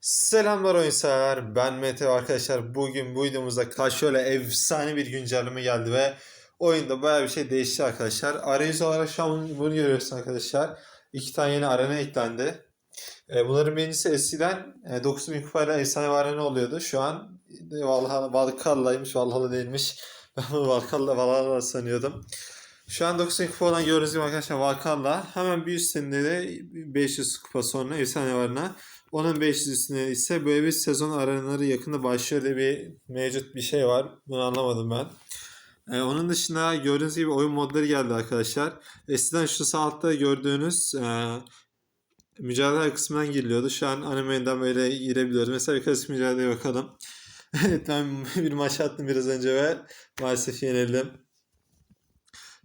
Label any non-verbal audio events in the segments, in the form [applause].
Selamlar oyunsever. Ben Mete arkadaşlar. Bugün bu videomuzda şöyle efsane bir güncelleme geldi ve oyunda bayağı bir şey değişti arkadaşlar. Arayüz olarak şu an bunu görüyorsun arkadaşlar. İki tane yeni arena eklendi. E, bunların birincisi eskiden e, 9000 kupayla efsane arena oluyordu. Şu an e, Valhalla, Valhalla'ymış, Valhalla değilmiş. [laughs] Ben bunu Valhalla, Valhalla sanıyordum. Şu an 90 kupa olan gördüğünüz gibi arkadaşlar Valhalla. Hemen bir üstünde de 500 kupa sonra efsane varına. Onun 500 üstüne ise böyle bir sezon arenaları yakında başlıyor diye bir mevcut bir şey var. Bunu anlamadım ben. Ee, onun dışında gördüğünüz gibi oyun modları geldi arkadaşlar. Eskiden şu sağ altta gördüğünüz e, mücadele kısmından giriliyordu. Şu an animeden böyle girebiliyoruz. Mesela bir klasik mücadeleye bakalım. evet [laughs] ben bir maç attım biraz önce ve maalesef yenildim.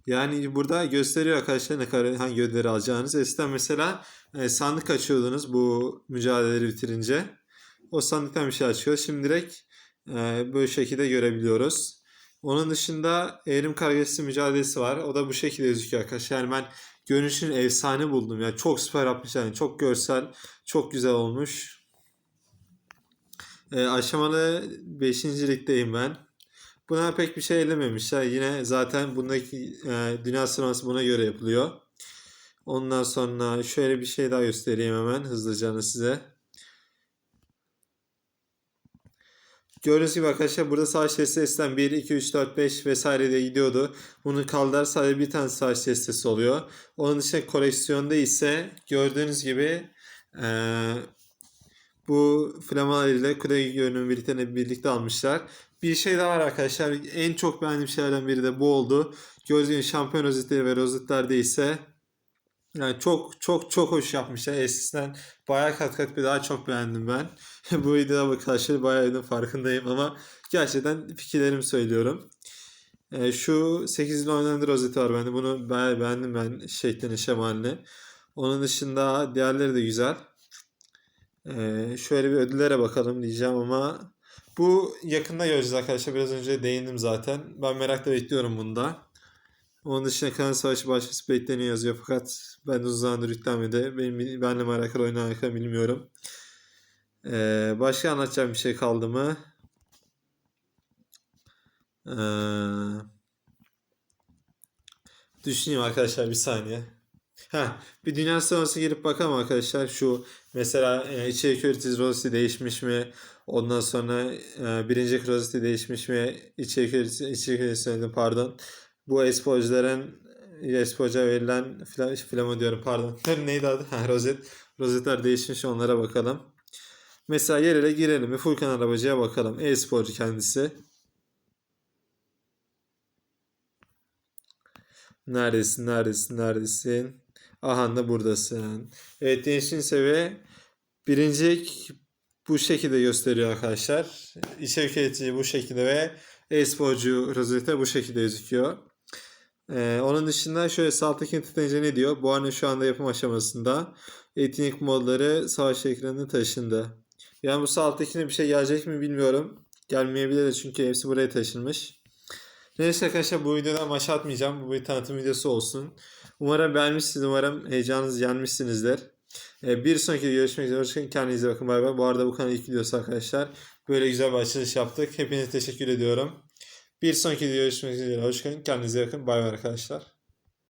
Yani burada gösteriyor arkadaşlar ne kadar hangi ödülleri alacağınız. Eskiden mesela e, sandık açıyordunuz bu mücadeleleri bitirince. O sandıktan bir şey açıyor. Şimdi direkt e, böyle şekilde görebiliyoruz. Onun dışında evrim kargesi mücadelesi var. O da bu şekilde gözüküyor arkadaşlar. Yani ben görünüşünü efsane buldum. Yani çok süper yapmış yani. Çok görsel, çok güzel olmuş. E, aşamalı 5. ligdeyim ben. Buna pek bir şey elememişler. Yine zaten bundaki e, dünya sıralaması buna göre yapılıyor. Ondan sonra şöyle bir şey daha göstereyim hemen hızlıca size. Gördüğünüz gibi arkadaşlar burada savaş destesinden 1, 2, 3, 4, 5 vesaire de gidiyordu. Bunu kaldırar sadece bir tane savaş destesi oluyor. Onun dışında koleksiyonda ise gördüğünüz gibi eee bu flamalar ile kule görünümü birlikte, birlikte almışlar. Bir şey daha var arkadaşlar. En çok beğendiğim şeylerden biri de bu oldu. Gördüğünüz şampiyon rozetleri ve rozetlerde ise yani çok çok çok hoş yapmışlar. Eskisinden bayağı kat kat bir daha çok beğendim ben. [laughs] bu videoda arkadaşlar bayağı farkındayım ama gerçekten fikirlerimi söylüyorum. Ee, şu 8 oynandı rozeti var bende. Bunu bayağı beğendim ben şeklini şemalini. Onun dışında diğerleri de güzel. Ee, şöyle bir ödüllere bakalım diyeceğim ama bu yakında göreceğiz arkadaşlar. Biraz önce değindim zaten. Ben merakla bekliyorum bunda. Onun dışında Kanal Savaşı başkası bekleniyor yazıyor fakat ben de uzun zamandır yüklenmedi. Benim benimle alakalı oyunla alakalı bilmiyorum. Ee, başka anlatacağım bir şey kaldı mı? Ee, düşüneyim arkadaşlar bir saniye. Ha, bir dünya sıralaması girip bakalım arkadaşlar. Şu mesela e, içerik roseti değişmiş mi? Ondan sonra e, birinci kroseti değişmiş mi? Üreticisi, içerik üreticisi pardon. Bu esporcuların esporca verilen fla, flama diyorum pardon. [laughs] Neydi adı? Ha, rozet. Rozetler değişmiş onlara bakalım. Mesela yer ele girelim mi? Furkan Arabacı'ya bakalım. E-sporcu kendisi. Neredesin, neredesin, neredesin? Aha da buradasın. Evet değişim seviye birinci bu şekilde gösteriyor arkadaşlar. İçerik üretici bu şekilde ve e-sporcu rozete bu şekilde gözüküyor. Ee, onun dışında şöyle sağ alttaki tıklayınca ne diyor? Bu arada şu anda yapım aşamasında etkinlik modları savaş ekranına taşındı. Yani bu sağ alttakine bir şey gelecek mi bilmiyorum. Gelmeyebilir de çünkü hepsi buraya taşınmış. Neyse arkadaşlar bu videoda maç atmayacağım. Bu bir tanıtım videosu olsun. Umarım beğenmişsiniz. Umarım heyecanınızı yenmişsinizdir. Ee, bir sonraki görüşmek üzere. Hoşçakalın. Kendinize bakın. Bay bay. Bu arada bu kanal ilk videosu arkadaşlar. Böyle güzel bir açılış yaptık. Hepinize teşekkür ediyorum. Bir sonraki görüşmek üzere. Hoşçakalın. Kendinize bakın. Bay bay arkadaşlar.